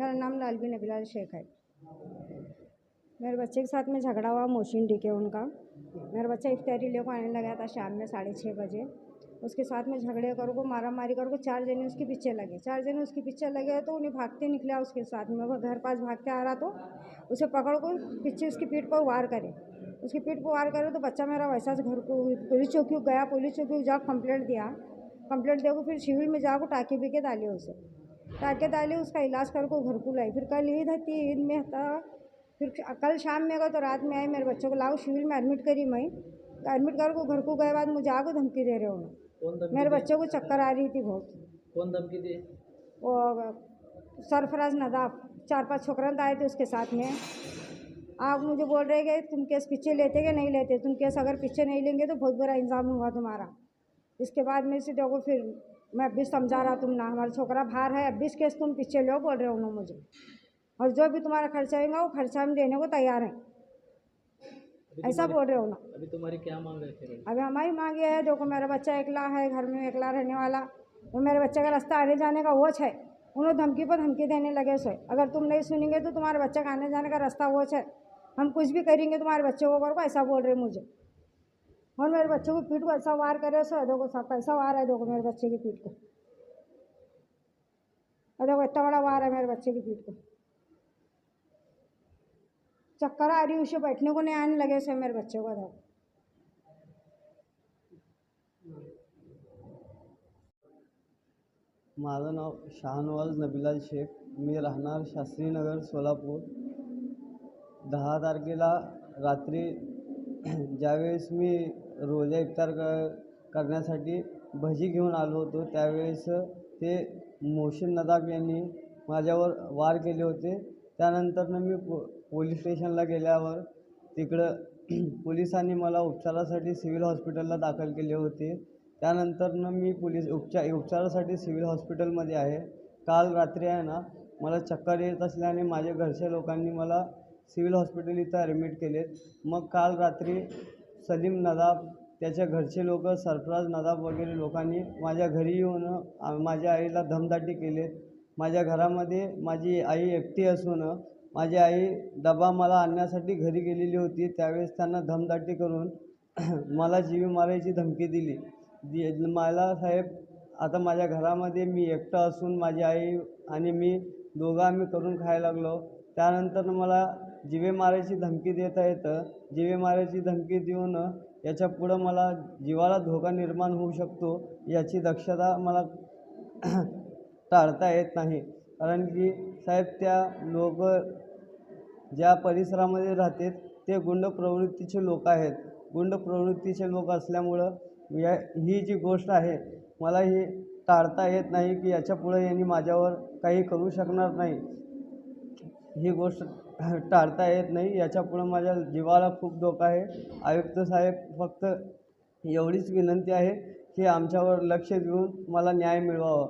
लालबी नबीलाल शेख है। मेरे बच्चे के साथ में झगड़ा हुआ मोशिन डी के उनका। मेरा बच्चा इफ्तारी लेको आने लगा था शाम में साढ़े छः बजे। उसके साथ में झगड़े करो को मारा मारी करो को, चार जने उसके पीछे लगे। चार जने उसके पीछे लगे तो उन्हें भागते निकला उसके साथ में। वो घर पास भागते आ रहा तो उसे पकड़ को पीछे उसकी पीठ पर वार करे। उसकी पीठ पर वार करे तो बच्चा मेरा वैसा घर को, पुलिस चौकी गया, पुलिस चौकी को जा कंप्लेंट दिया। कंप्लेंट देखो फिर सिविल में जाकर टाके भी के डाले उसे। टाके डाले उसका इलाज कर को घर को लाई फिर कल ईद थी ईद में था। फिर कल शाम में गए तो रात में आई मेरे बच्चों को लाओ सिविल में एडमिट करी मैं एडमिट कर को घर को गए बाद मुझे आगो धमकी दे रहे हो। मेरे बच्चों को चक्कर आ रही थी बहुत। कौन धमकी दी? वो सरफराज नदाफ चार पाँच छोकरन आए थे उसके साथ में। आप मुझे बोल रहे कि तुम केस पीछे लेते कि नहीं लेते? तुम केस अगर पीछे नहीं लेंगे तो बहुत बुरा इंजाम होगा तुम्हारा। इसके बाद में से देखो फिर मैं अब भी समझा रहा तुम ना हमारा छोकरा बाहर है अब भी केस तुम पीछे लो बोल रहे हो ना मुझे। और जो भी तुम्हारा खर्चा होगा वो खर्चा हम देने को तैयार हैं। ऐसा बोल रहे हो ना। अभी तुम्हारी क्या मांग है फिर अभी हमारी मांग ये है देखो मेरा बच्चा एकला है घर में एकला रहने वाला वो मेरे बच्चे का रास्ता आने जाने का वोच है। उन्होंने धमकी पर धमकी देने लगे सो अगर तुम नहीं सुनेंगे तो तुम्हारे बच्चे का आने जाने का रास्ता वोच है। हम कुछ भी करेंगे तुम्हारे बच्चे को करो ऐसा बोल रहे मुझे। और मेरे बच्चे को पीठ को ऐसा वार करे सो देखो, सब कैसा वार है देखो मेरे बच्चे की पीठ को। देखो, इतना बड़ा वार है मेरे बच्चे की पीठ को। चक्कर आ रही उसे बैठने को नहीं आने लगे से मेरे बच्चे को, देखो। माझं नाव शहानवाज नबिलाल शेख, मी राहणार शास्त्रीनगर सोलापूर। दहा तारखेला रात्री ज्यावेळेस मी रोजा इफ्तार क करण्यासाठी भजी घेऊन आलो होतो त्यावेळेस ते मोहसिन नदाब यांनी माझ्यावर वार केले होते. त्यानंतरनं मी पो पोलीस स्टेशनला गेल्यावर तिकडं पोलिसांनी मला उपचारासाठी सिव्हिल हॉस्पिटलला दाखल केले होते. त्यानंतरनं मी पोलीस उपचार उपचारासाठी सिव्हिल हॉस्पिटलमध्ये आहे. काल रात्री आहे ना मला चक्कर येत असल्याने माझ्या घरच्या लोकांनी मला सिव्हिल हॉस्पिटल इथं ॲडमिट केलेत. मग काल रात्री सलीम नदाब त्याच्या घरचे लोक सरफराज नदाब वगैरे लोकांनी माझ्या घरी येऊन माझ्या आईला धमदाटी केलेत. माझ्या घरामध्ये माझी आई एकटी असून माझी आई डबा मला आणण्यासाठी घरी गेलेली होती. त्यावेळेस त्यांना धमदाटी करून मला जीवी मारायची धमकी दिली. दि मला साहेब आता माझ्या घरामध्ये मी एकटा असून माझी आई आणि मी दोघं आम्ही करून खायला लागलो. त्यानंतर मला जिवे मारायची धमकी देता येतं. जिवे मारायची धमकी देऊन याच्या पुढं मला जीवाला धोका निर्माण होऊ शकतो याची दक्षता मला टाळता येत नाही. कारण की साहेब त्या लोक ज्या परिसरामध्ये राहतात ते गुंड प्रवृत्तीचे लोक आहेत. गुंड प्रवृत्तीचे लोक असल्यामुळं या ही जी गोष्ट आहे मला ही टाळता येत नाही की याच्यापुढं यांनी माझ्यावर काही करू शकणार नाही. ही गोष्ट टाळता येत नाही. याच्यापुढं माझ्या जीवाला खूप धोका आहे. आयुक्त साहेब फक्त एवढीच विनंती आहे की आमच्यावर लक्ष देऊन मला न्याय मिळवावा.